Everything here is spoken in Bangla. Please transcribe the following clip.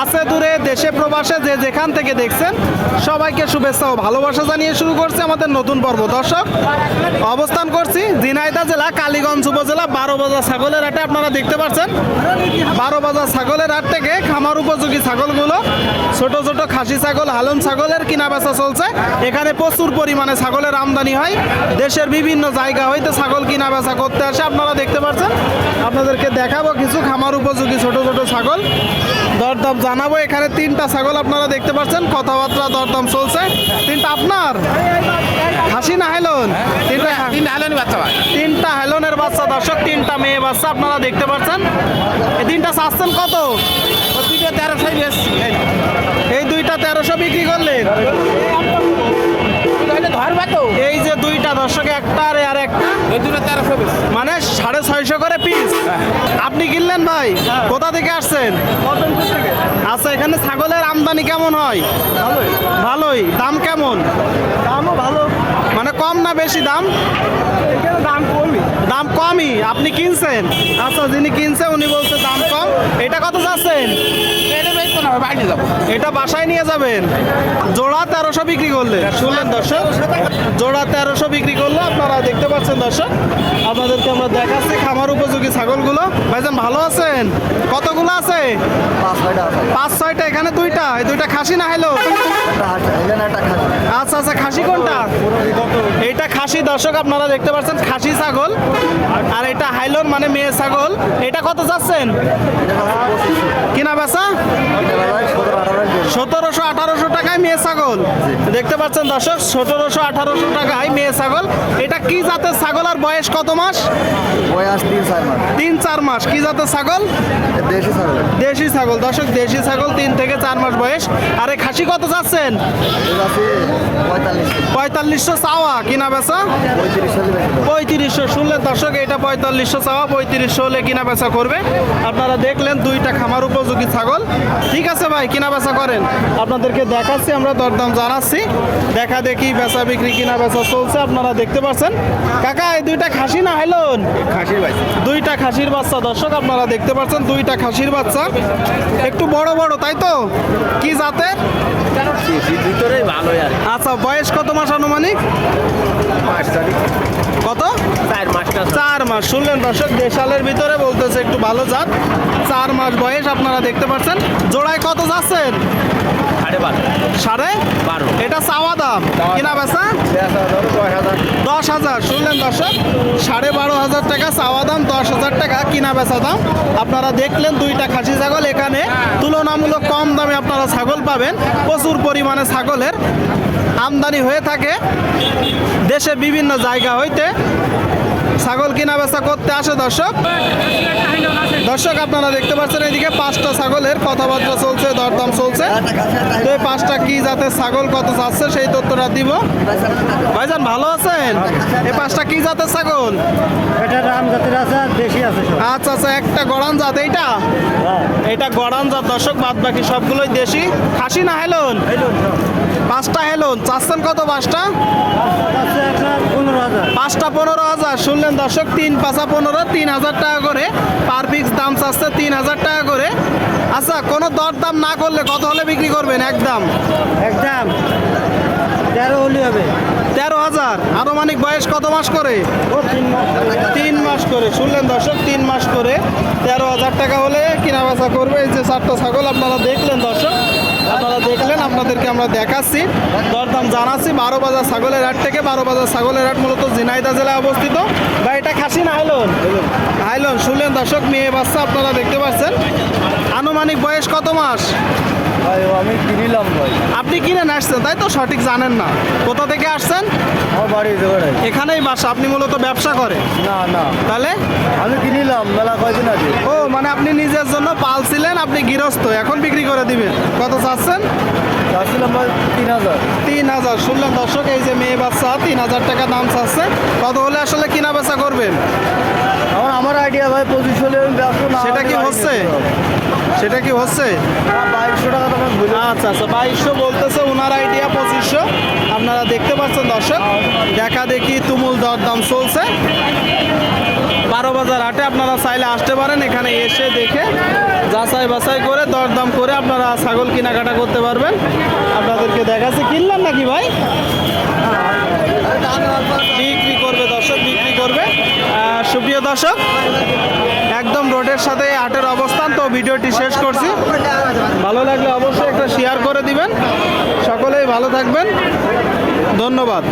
কাছে দূরে, দেশে প্রবাসে, যে যেখান থেকে দেখছেন, সবাইকে শুভেচ্ছা ও ভালোবাসা জানিয়ে শুরু করছে আমাদের নতুন পর্ব। দর্শক, অবস্থান করছি ঝিনাইদহ জেলা, কালীগঞ্জ উপজেলা বারো বাজার ছাগলের হাটে। আপনারা দেখতে পাচ্ছেন বারো বাজার ছাগলের হাট থেকে খামার উপযোগী ছাগলগুলো, ছোট ছোট খাসি ছাগল হালন ছাগলের কিনা বেচা চলছে। এখানে প্রচুর পরিমাণে ছাগলের আমদানি হয়। দেশের বিভিন্ন জায়গা হইতে ছাগল কিনা বেচা করতে আসে। আপনারা দেখতে পাচ্ছেন আপনাদেরকে দেখাবো কিছু খামার উপযোগী ছোট ছোট ছাগল। দরদাম জানাব। এখানে তিনটা ছাগল আপনারা দেখতে পাচ্ছেন। কথাবার্তা দরদাম চলছে। তিনটা আপনার? হাসি না হেলন তিনটা তিন হাজার বাচ্চা তিনটা হেলনের বাচ্চা দর্শক তিনটা মেয়ে বাচ্চা আপনারা দেখতে পাচ্ছেন। এই তিনটা চাচ্ছেন কত? তেরোশো এই দুইটা তেরোশো বিক্রি করলেন। ধরবা তো এই যে দুইটা দর্শক একটা আর একটা। মানে পিস আপনি কিনলেন ভাই? কোথা থেকে আসছেন? আচ্ছা এখানে ছাগলের আমদানি কেমন হয়? ভালোই। দাম কেমন? দামও ভালো। মানে কম না বেশি দাম? দাম দাম কমই আপনি কিনছেন? আচ্ছা যিনি কিনছে উনি বলছে দাম কম। এটা কত যাচ্ছেন? এটা বেশ তো না বাইরে যাব। এটা বাসায় নিয়ে যাবেন? জোড়া তেরোশো বিক্রি করলেন শুনলেন দর্শক? জোড়া তেরোশো বিক্রি করলে আপনারা দেখতে পাচ্ছেন দর্শক? আপনাদেরকে আমরা দেখাচ্ছি খামার উপযোগী ছাগলগুলো। ভাইজান ভালো আছেন? কতগুলো আছে? পাঁচ ছয়টা পাঁচ ছয়টা এখানে দুইটা। এই দুইটা খাসি না হলো একটা হাট এখানে একটা খাসি। আচ্ছা আচ্ছা খাসি কোনটা? এইটা খাসি দর্শক আপনারা দেখতে পাচ্ছেন খাসি ছাগল। আর এটা হাইলন মানে মেয়ে ছাগল। এটা কত যাচ্ছেন? কিনা বেচা? সতেরোশো আঠারোশো টাকায় মেয়ে ছাগল। দেখতে পাচ্ছেন দর্শক সতেরোশো আঠারোশো টাকায় মেয়ে ছাগল। এটা কি জাতের ছাগল আর বয়স কত মাস? বয়স তিন চার মাস। তিন চার মাস। কি জাতের ছাগল? দেশি ছাগল। দেশি ছাগল। দর্শক দেশি ছাগল তিন থেকে চার মাস বয়স। আরে খাসি কত যাচ্ছেন? পঁয়তাল্লিশশো চাওয়া। কিনা বেচা? পঁয়ত্রিশ পঁয়ত্রিশশো শুনলেন দর্শক এটা পঁয়তাল্লিশশো চাওয়া পঁয়ত্রিশশো হলে কিনা বেচা করবে। আপনারা দেখলেন দুইটা খামার উপযোগী ছাগল। ঠিক আছে ভাই কিনা বেচা করেন। আপনাদেরকে দেখাচ্ছি আমরা দরদাম জানাচ্ছি। দেখা দেখি বেচা বিক্রি কিনা বেচা চলছে আপনারা দেখতে পাচ্ছেন। কাকা এই দুইটা খাসি না হেলন খাসি ভাই। দুইটা খাসির বাচ্চা দর্শক আপনারা দেখতে পাচ্ছেন দুইটা খাসির বাচ্চা। একটু বড় বড় তাই তো? কি জাতের? ভিতরেই ভালো আচ্ছা বয়স কত মাস আনুমানিক? কত? চার মাস শুনলেন দর্শক দেশালের ভিতরে বলতেছে একটু ভালো জাত। চার মাস বয়স আপনারা দেখতে পাচ্ছেন। জোড়ায় কত যাচ্ছেন? সাড়ে বারো। এটা চাওয়া দাম। কিনা বেচা? দশ হাজার। দশ হাজার শুনলেন দর্শক সাড়ে বারো হাজার টাকা চাওয়া দাম দশ হাজার টাকা কিনা বেচা দাম। আপনারা দেখলেন দুইটা খাসি ছাগল এখানে। তুলনামূলক কম দামে আপনারা ছাগল পাবেন। প্রচুর পরিমাণে ছাগলের আমদানি হয়ে থাকে। দেশের বিভিন্ন জায়গা হইতে ছাগল কিনা বেচা করতে আসে দর্শক। দর্শক আপনারা দেখতে পাচ্ছেন এদিকে পাঁচটা ছাগলের কথাবার্তা চলছে দরদাম চলছে। তো এই পাঁচটা কি জাতের ছাগল কত চাচ্ছে সেই তথ্যটা দিব। ভাইজান ভালো আছেন? এই পাঁচটা কি জাতের ছাগল? এটা রাম জাতের আছে আর দেশি আছে আচ্ছা আচ্ছা একটা গড়ান জাত এইটা? এটা গড়ান জাত দর্শক বাদ বাকি সবগুলোই দেশি। খাসি না হেলন? পাঁচটা হেলন চাচ্ছেন কত পাঁচটা? পাঁচটা পনেরো হাজার। শুনলেন দর্শক তিন পাঁচা পনেরো তিন হাজার টাকা করে পার পিস দাম চাচ্ছে তিন হাজার টাকা করে। আচ্ছা কোনো দর দাম না করলে কত হলে বিক্রি করবেন? একদম একদম তেরো হলে হবে। তেরো হাজার। আনুমানিক বয়স কত মাস করে? তিন মাস করে। শুনলেন দর্শক তিন মাস করে। তেরো হাজার টাকা হলে কিনা বেচা করবে এই যে চারটা ছাগল আপনারা দেখলেন দর্শক। আপনারা দেখলেন আপনাদেরকে আমরা দেখাচ্ছি দরদাম জানাচ্ছি। বারো বাজার ছাগলের হাট থেকে বারো বাজার ছাগলের হাট মূলত ঝিনাইদা জেলায় অবস্থিত। বা এটা খাসি না হাইলন হাইলন শুনলেন দর্শক মেয়ে বাচ্চা আপনারা দেখতে পাচ্ছেন। আনুমানিক বয়স কত মাস? ভাই আমি কিনিলাম ভাই। আপনি কিনে আসছেন তাই তো সঠিক জানেন না। কোথা থেকে আসছেন? আমার বাড়ি দেওয়ার এখানেই বাসা আপনি মূলত ব্যবসা করে না না। তাহলে? আমি কিনিলাম মেলা কয়দিন আছে ও মানে আপনি নিজের জন্য পালছিলেন আপনি গৃহস্থ এখন বিক্রি করে দিবেন। কত চাচ্ছেন? যাচ্ছিলাম ভাই তিন হাজার। তিন হাজার। শুনলেন দর্শক এই যে মেয়ে বাচ্চা তিন হাজার টাকা দাম চাচ্ছে। কত হলে আসলে কিনা বেচা করবেন? আমার আমার আইডিয়া ভাই পঁচিশ হলে সেটা কি হচ্ছে? সেটা কি হচ্ছে? বাইশশো টাকা তো আমি আচ্ছা আচ্ছা বাইশশো বলতেছে ওনার আইডিয়া পঁচিশশো। আপনারা দেখতে পাচ্ছেন দর্শক। দেখা দেখি তুমুল দরদাম চলছে। বারো বাজার হাটে আপনারা চাইলে আসতে পারেন, এখানে এসে দেখে যাচাই বাছাই করে দরদাম করে আপনারা ছাগল কেনাকাটা করতে পারবেন। আপনাদেরকে দেখাচ্ছে, কিনলেন নাকি ভাই? বিক্রি করবে দর্শক, বিক্রি করবে। সুপ্রিয় দর্শক, একদম রোডের সাথে হাটের অবস্থান, তো ভিডিওটি শেষ করছি। ভালো লাগলে অবশ্যই একটা শেয়ার করে দিবেন। সকলেই ভালো থাকবেন। ধন্যবাদ।